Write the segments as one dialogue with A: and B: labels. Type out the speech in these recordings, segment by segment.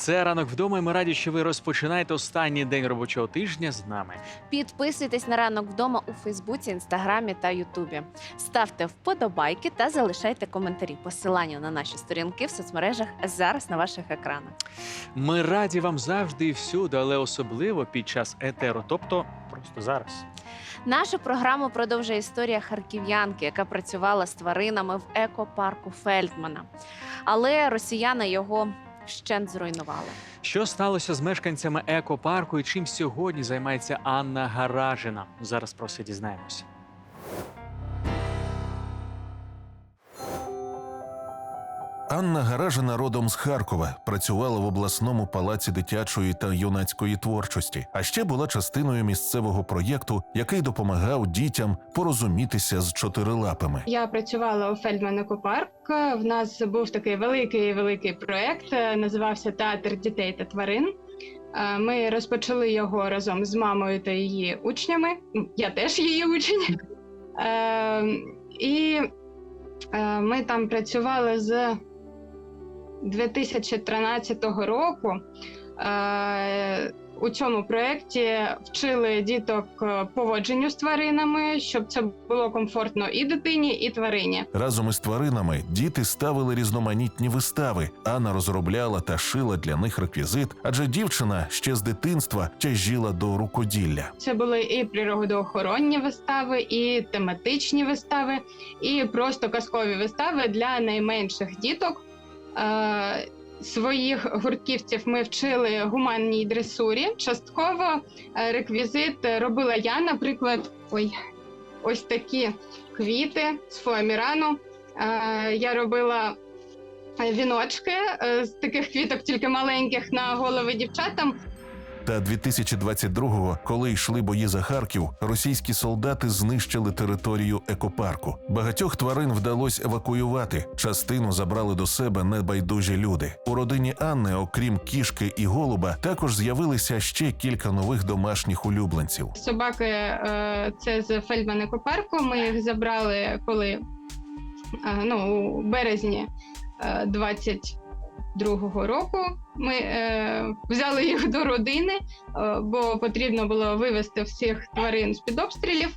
A: Це ранок вдома. і Ми раді, що ви розпочинаєте останній день робочого тижня з нами.
B: Підписуйтесь на ранок вдома у Фейсбуці, Інстаграмі та Ютубі. Ставте вподобайки та залишайте коментарі. Посилання на наші сторінки в соцмережах зараз на ваших екранах.
A: Ми раді вам завжди і всюди, але особливо під час етеру, тобто просто зараз.
B: Нашу програму продовжує історія харків'янки, яка працювала з тваринами в екопарку Фельдмана. Але росіяни його щент зруйнували.
A: Що сталося з мешканцями екопарку і чим сьогодні займається Анна Гаражина? Зараз про все дізнаємося.
C: Анна Гаражина родом з Харкова, працювала в обласному палаці дитячої та юнацької творчості, а ще була частиною місцевого проєкту, який допомагав дітям порозумітися з чотирилапими.
D: Я працювала у Фельдман Екопарк. В нас був такий великий великий проект, е, називався Театр дітей та тварин. Е, Ми розпочали його разом з мамою та її учнями. Я теж її учень. Е, І е, ми там працювали з 2013 року. Е, У цьому проєкті вчили діток е, поводженню з тваринами, щоб це було комфортно і дитині, і тварині.
C: Разом із тваринами діти ставили різноманітні вистави. Анна розробляла та шила для них реквізит, адже дівчина ще з дитинства тяжіла до рукоділля.
D: Це були і природоохоронні вистави, і тематичні вистави, і просто казкові вистави для найменших діток. Е, Своїх гуртківців ми вчили гуманній дресурі. Частково е, реквізит робила я, наприклад, ой, ось такі квіти з фоамірану. Е, Я робила віночки з таких квіток, тільки маленьких на голови дівчатам
C: та 2022-го, коли йшли бої за Харків, російські солдати знищили територію екопарку. Багатьох тварин вдалося евакуювати. Частину забрали до себе небайдужі люди. У родині Анни, окрім кішки і голуба, також з'явилися ще кілька нових домашніх улюбленців.
D: Собаки е, це з Фельдман екопарку. Ми їх забрали коли е, ну у березні е, 20 Другого року ми е, взяли їх до родини, е, бо потрібно було вивезти всіх тварин з під обстрілів.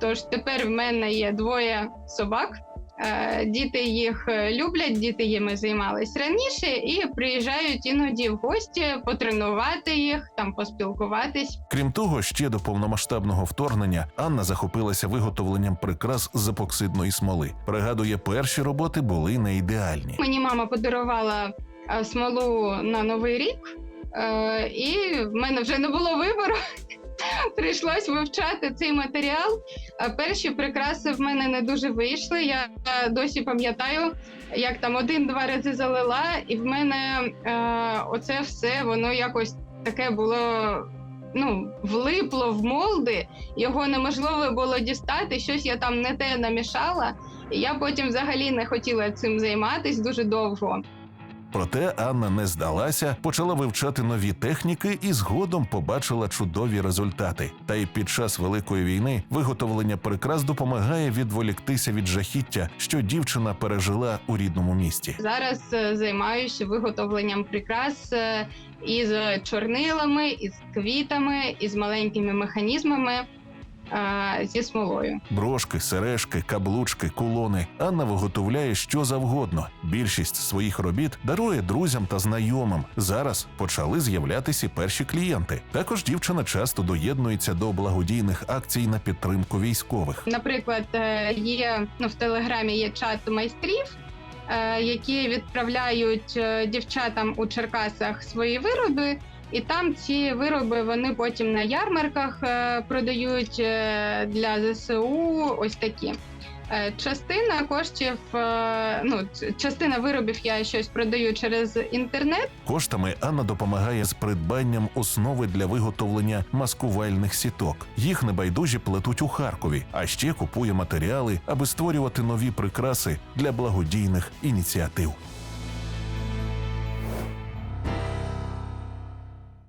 D: Тож тепер в мене є двоє собак, Е, Діти їх е, люблять, діти їми займались раніше і приїжджають іноді в гості потренувати їх, там поспілкуватись.
C: Крім того, ще до повномасштабного вторгнення Анна захопилася виготовленням прикрас з епоксидної смоли. Пригадує, перші роботи були не ідеальні.
D: Мені мама подарувала е, смолу на новий рік, і в мене вже не було вибору. Прийшлось вивчати цей матеріал. Е, Перші прикраси в мене не дуже вийшли. Я е, досі пам'ятаю, як там один-два рази залила, і в мене е, оце все воно якось таке було. Ну, влипло в молди, його неможливо було дістати. Щось я там не те намішала. Я потім взагалі не хотіла цим займатися дуже довго.
C: Проте Анна не здалася, почала вивчати нові техніки і згодом побачила чудові результати. Та й під час великої війни виготовлення прикрас допомагає відволіктися від жахіття, що дівчина пережила у рідному місті.
D: Зараз е, займаюся виготовленням прикрас е, із чорнилами, із квітами, із маленькими механізмами е, зі смолою.
C: Брошки, сережки, каблучки, кулони. Анна виготовляє що завгодно. Більшість своїх робіт дарує друзям та знайомим. Зараз почали з'являтися перші клієнти. Також дівчина часто доєднується до благодійних акцій на підтримку військових.
D: Наприклад, е, є ну, в телеграмі є чат майстрів, е, які відправляють е, дівчатам у Черкасах свої вироби. І там ці вироби вони потім на ярмарках е, продають е, для ЗСУ. Ось такі. Е, Частина коштів, ну частина виробів я щось продаю через інтернет.
C: Коштами Анна допомагає з придбанням основи для виготовлення маскувальних сіток. Їх небайдужі плетуть у Харкові, а ще купує матеріали, аби створювати нові прикраси для благодійних ініціатив.